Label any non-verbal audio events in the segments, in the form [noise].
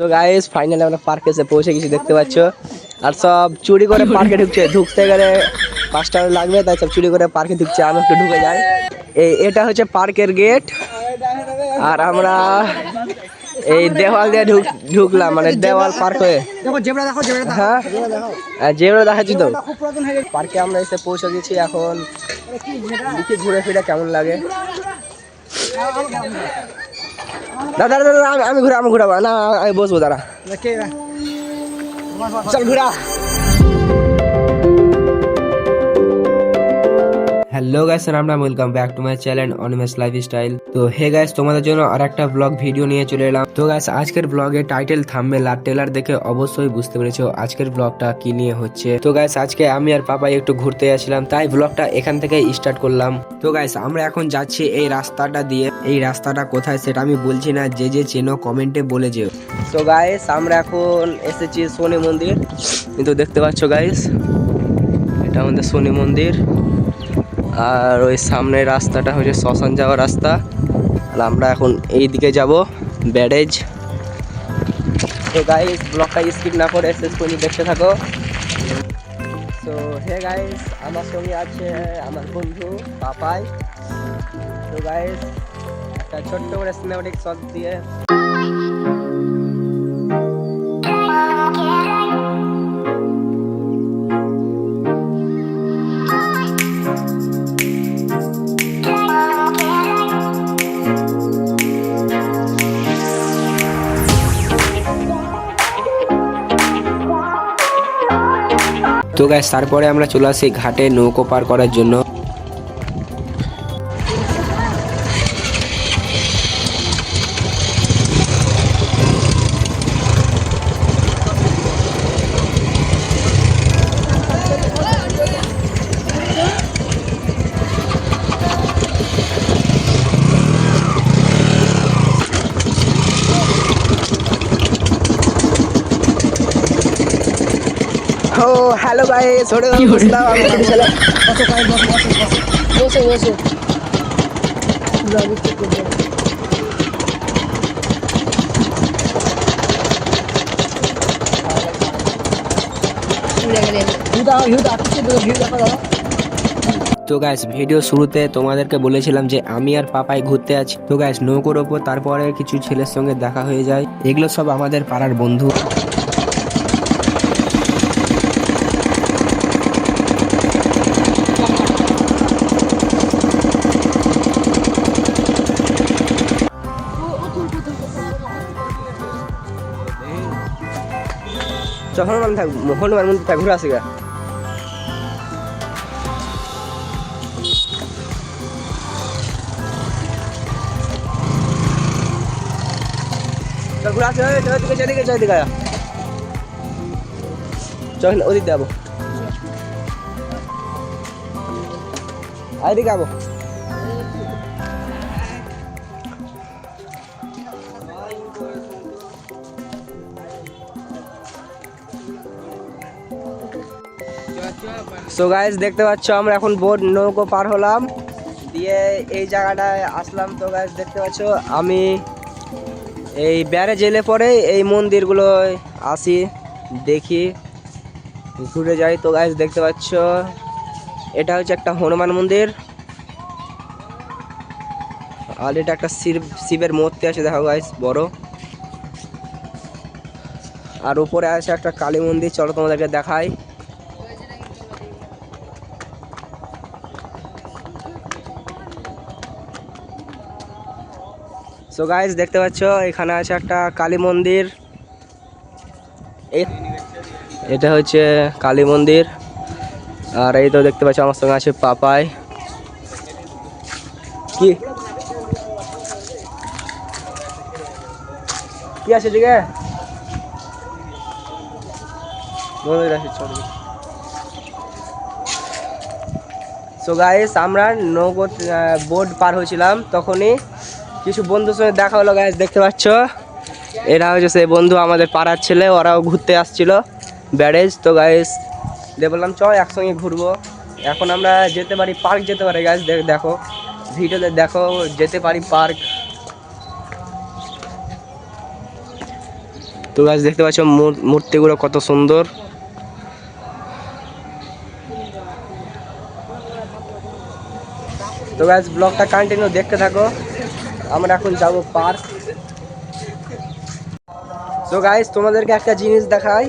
তো guys finally আমরা পার্কে এসে পৌঁছে গেছি দেখতে পাচ্ছ? আর সব চুরি করে পার্কে ঢুকছে। ঢুকতে গেলে পাঁচটা লাগবে তাই সব চুরি করে পার্কে ঢুকছে আমি একটু ঢুকে যাই। এই এটা হচ্ছে পার্কের গেট আর আমরা এই দেওয়াল দিয়ে ঢুক ঢুকলাম মানে দেওয়াল পার্ক হয়ে। দেখো হ্যাঁ? জেবরা দেখাচ্ছি তো। হয়ে পার্কে আমরা এসে পৌঁছে গেছি এখন। ঘুরে ফিরে কেমন লাগে? দাদা দাদা দাদা, আমি- আমি ঘুরে আমি ঘুরাবো। না আমি বসবো দাঁড়া। চল ঘুরা। হ্যালো গাইস আমরা welcome back to my channel Animesh lifestyle তো হে গাইস, তোমাদের জন্য আর একটা ব্লগ ভিডিও নিয়ে চলে এলাম। তো গাইস, আজকের ব্লগে টাইটেল থাম্বনেল আর ট্রেলার দেখে অবশ্যই বুঝতে পেরেছ আজকের ব্লগটা কি নিয়ে হচ্ছে। তো গাইস, আজকে আমি আর পাপাই একটু ঘুরতে আসছিলাম তাই ব্লগটা এখান থেকে স্টার্ট করলাম। তো গাইস, আমরা এখন যাচ্ছি এই রাস্তাটা দিয়ে। এই রাস্তাটা কোথায় সেটা আমি বলছি না, যে যে চেনো কমেন্টে বলে যেও। তো গাইস, আমরা এখন এসেছি শনি মন্দির। কিন্তু দেখতে পাচ্ছ গাইস, এটা আমাদের শনি মন্দির। আর ওই সামনের রাস্তাটা হচ্ছে শ্মশান যাওয়ার রাস্তা। আর আমরা এখন এই দিকে যাব, ব্যারেজ। তো গাইস ব্লগটা স্কিপ না করে শেষ পর্যন্ত দেখতে থাকো। তো হে গাইস আমার সঙ্গে আছে আমার বন্ধু পাপাই। তো গাইস একটা ছোট্ট করে সিনেমাটিক শট দিয়ে তো গাইস তারপরে আমরা চলে আসি ঘাটে নৌকো পার করার জন্য। বুঝলাম আমি বসো বসো বসো বসো। তো গাইস ভিডিও শুরুতে তোমাদেরকে বলেছিলাম যে আমি আর পাপাই ঘুরতে আছি। তো গাইস নৌকোর ওপর তারপরে কিছু ছেলের সঙ্গে দেখা হয়ে যায়। এগুলো সব আমাদের পাড়ার বন্ধু। চ হনুমান থাক হনুমান মন্দির থাক ঘুরে আসি গা চল ঘুরে আসি ওইদিকে যেদিকে যেদিকে আয়। চল ওদিক যাব এদিকে যাব সো গাইস দেখতে পাচ্ছ, আমরা এখন বোট নৌকো পার হলাম। দিয়ে এই জায়গাটায় আসলাম তো গাইস দেখতে পাচ্ছ, আমি এই ব্যারেজ এলে পরে এই মন্দিরগুলো আসি, দেখি, ঘুরে যাই তো গাইস দেখতে পাচ্ছ, এটা হচ্ছে একটা হনুমান মন্দির। আর এটা একটা শিব, শিবের মূর্তি আছে, দেখো গাইস বড়। আর উপরে আছে একটা কালী মন্দির, চলো তোমাদেরকে দেখাই। সো গাইস দেখতে পাচ্ছ, এখানে আছে একটা কালী মন্দির। এটা হচ্ছে কালী মন্দির। আর এই তো দেখতে পাচ্ছ, আমার সঙ্গে আছে পাপাই। কি? কি আছে দিকে আছে সো গাইস আমরা নৌকো বোট পার হয়েছিলাম তখনই। কিছু বন্ধুর সঙ্গে দেখা হলো গাইস দেখতে পাচ্ছ? এরা হচ্ছে সেই বন্ধু, আমাদের পাড়ার ছেলে, ওরাও ঘুরতে আসছিল ব্যারেজ। তো গাইস দিয়ে বললাম চ একসঙ্গে ঘুরবো। এখন আমরা যেতে পারি পার্ক যেতে পারি গাইস দেখো, ভিডিওতে দেখো, যেতে পারি পার্ক। তো গাছ দেখতে পাচ্ছ মূর- মূর্তিগুলো কত সুন্দর। তো গাছ ব্লগটা কন্টিনিউ দেখতে থাকো। আমরা এখন যাব পার্ক। তো গাইস তোমাদেরকে একটা জিনিস দেখাই।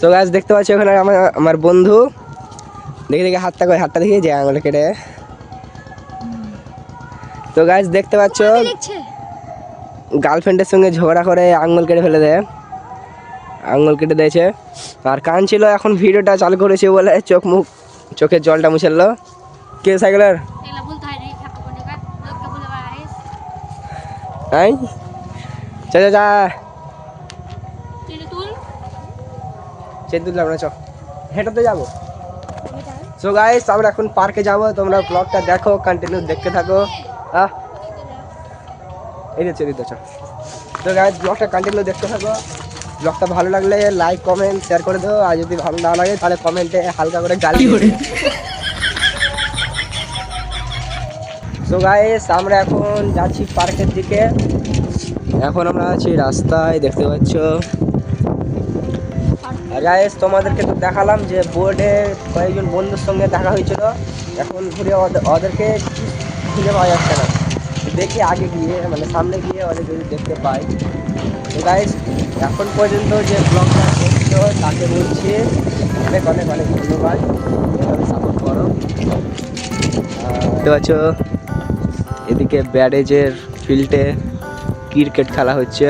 তো গাছ দেখতে পাচ্ছ ওখানে আমার আমার বন্ধু। দেখে দেখে হাতটা করে হাতটা দেখে যে আঙুলে কেটে। তো গাছ দেখতে পাচ্ছ গার্লফ্রেন্ডের সঙ্গে ঝগড়া করে আঙুল কেটে ফেলে দেয়। আঙুল কেটে দিয়েছে। আর কান ছিল এখন ভিডিওটা চালু করেছে বলে চোখ মুখ চোখের জলটা মুছালো কে সাইকেলের? হ্যাঁ চা চা চা তুই তুল তুললাম না চ হেঁটাতে যাব সো গাইস আমরা এখন পার্কে যাব তোমরা ব্লগটা দেখো কন্টিনিউ দেখতে থাকো আহ এই দিচ্ছে দিতে চ তো গাইস ব্লগটা কন্টিনিউ দেখতে থাকো ব্লগটা ভালো লাগলে লাইক কমেন্ট শেয়ার করে দাও। আর যদি ভালো না লাগে তাহলে কমেন্টে হালকা করে গালি সো গাইস আমরা এখন যাচ্ছি পার্কের দিকে। এখন আমরা আছি রাস্তায়, দেখতে পাচ্ছ। গাইস তোমাদেরকে তো দেখালাম যে বোর্ডে কয়েকজন বন্ধুর সঙ্গে দেখা হয়েছিল। এখন ঘুরে ওদের- ওদেরকে খুঁজে পাওয়া যাচ্ছে না। দেখি আগে গিয়ে মানে সামনে গিয়ে ওদের যদি দেখতে পাই। তো গাইস এখন পর্যন্ত যে ব্লগটা দেখছ, তাকে বলছি, অনেক অনেক অনেক ধন্যবাদ। সাপোর্ট করো। দেখতে পাচ্ছ? এদিকে ব্যারেজের ফিল্ডে ক্রিকেট খেলা হচ্ছে।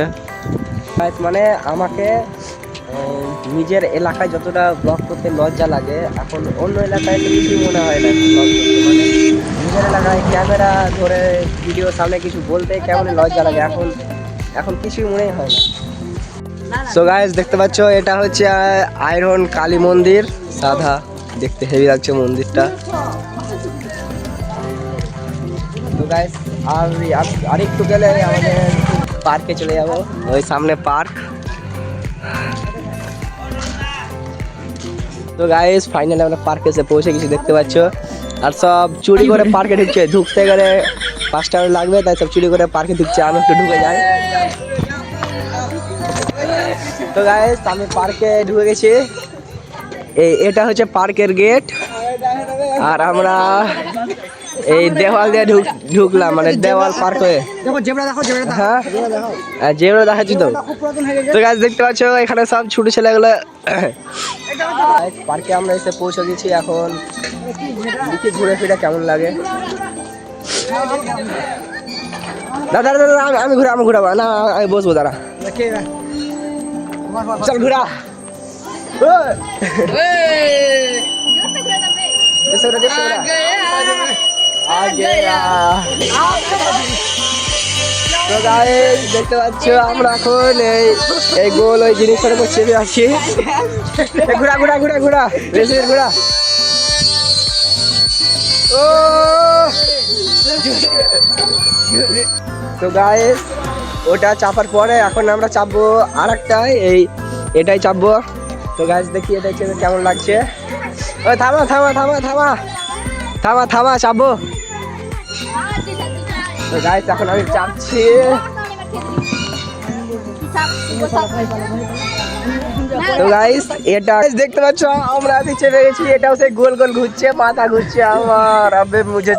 মানে আমাকে নিজের এলাকায় যতটা ব্লগ করতে লজ্জা লাগে এখন অন্য এলাকায় তো কিছুই মনে হয় না ব্লগ করতে। মানে নিজের এলাকায় ক্যামেরা ধরে ভিডিও সামনে কিছু বলতে কেমন লজ্জা লাগে এখন এখন কিছুই মনেই হয় না। সো গাইস দেখতে পাচ্ছ এটা হচ্ছে আয়রন কালী মন্দির। সাদা দেখতে হেভি লাগছে মন্দিরটা। গাইস আর আর- আরেকটু গেলে আমাদের পার্কে চলে যাব। ওই সামনে পার্ক। তো গাইস ফাইনালি আমরা পার্কে এসে পৌঁছে গেছি, দেখতে পাচ্ছ? আর সব চুরি করে পার্কে ঢুকছে। ঢুকতে গেলে পাঁচ টাকা লাগবে, তাই সব চুরি করে পার্কে ঢুকছে, আমি একটু ঢুকে যাই। তো গাইস আমি পার্কে ঢুকে গেছি। এই, এটা হচ্ছে পার্কের গেট আর আমরা এই দেওয়াল দিয়ে ঢুক ঢুকলাম মানে দেওয়াল পার করে। দেখো জেবরা দেখো জেবরা হ্যাঁ? যেগুলো দেখাচ্ছি তো। তো গাছ দেখতে পাচ্ছ এখানে সব ছোট ছেলেগুলো পার্কে [coughs] আমরা এসে পৌঁছে গেছি এখন। দেখি ঘুরে ফিরে কেমন লাগে? দাদা দাদা দাদা, আমি- আমি ঘুরে আমি ঘুরাবো। না আমি বসবো দাঁড়া। দেখে চল ঘুরা। ঘুরা, দেশে guys, দেখতে পাচ্ছ আমরা এখন এই এই গোল ওই জিনিসটার উপর চেপে আছি। ঘুরা ঘুরা ঘুরা ঘুরা। বেশি ঘুরা। ও! তো গাইস ওটা চাপার পরে এখন আমরা চাপবো আর এই এটাই চাপবো। তো গাছ দেখি চেপে কেমন লাগছে। ও থামা থামা থামা থামা। থামা থামা চাপবো। তো গাইস এখন আমি চাপছি তো গাইস এটা guys, দেখতে পাচ্ছ আমরা আছি চেপে গেছি এটাও সেই গোল গোল ঘুরছে মাথা ঘুরছে আমার। আবে মুঝে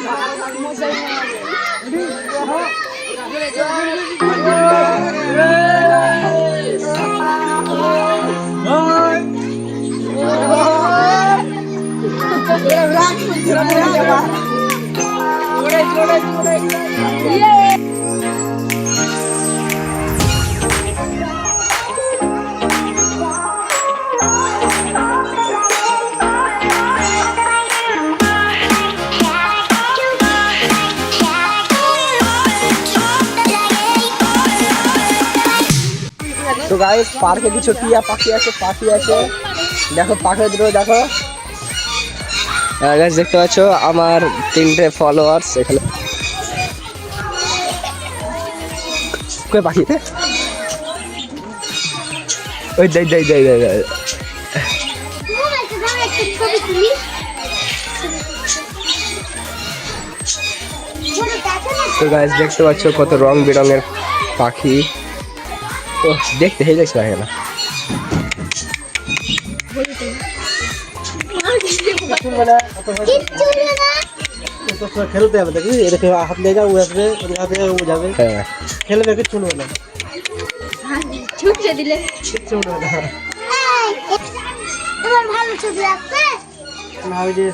চ- তো গাইস পার্কে কিছু টিয়া পাখি আছে পাখি আছে। দেখো, পাখি দুটো, দেখো। গাইস দেখতে পাচ্ছ, আমার তিনটে ফলোয়ার্স এখানে। কই পাখি? ওই দেই দেই দেই দেই। তো গাইস দেখতে পাচ্ছ কত রং বেরঙের পাখি। দেখতে হেই দেখতে পাখি না খেলতে হবে হাত আসবে ও যাবে হ্যাঁ। খেলবে কিচ্ছু নেবে না। ছুটে দিলে ভালো যে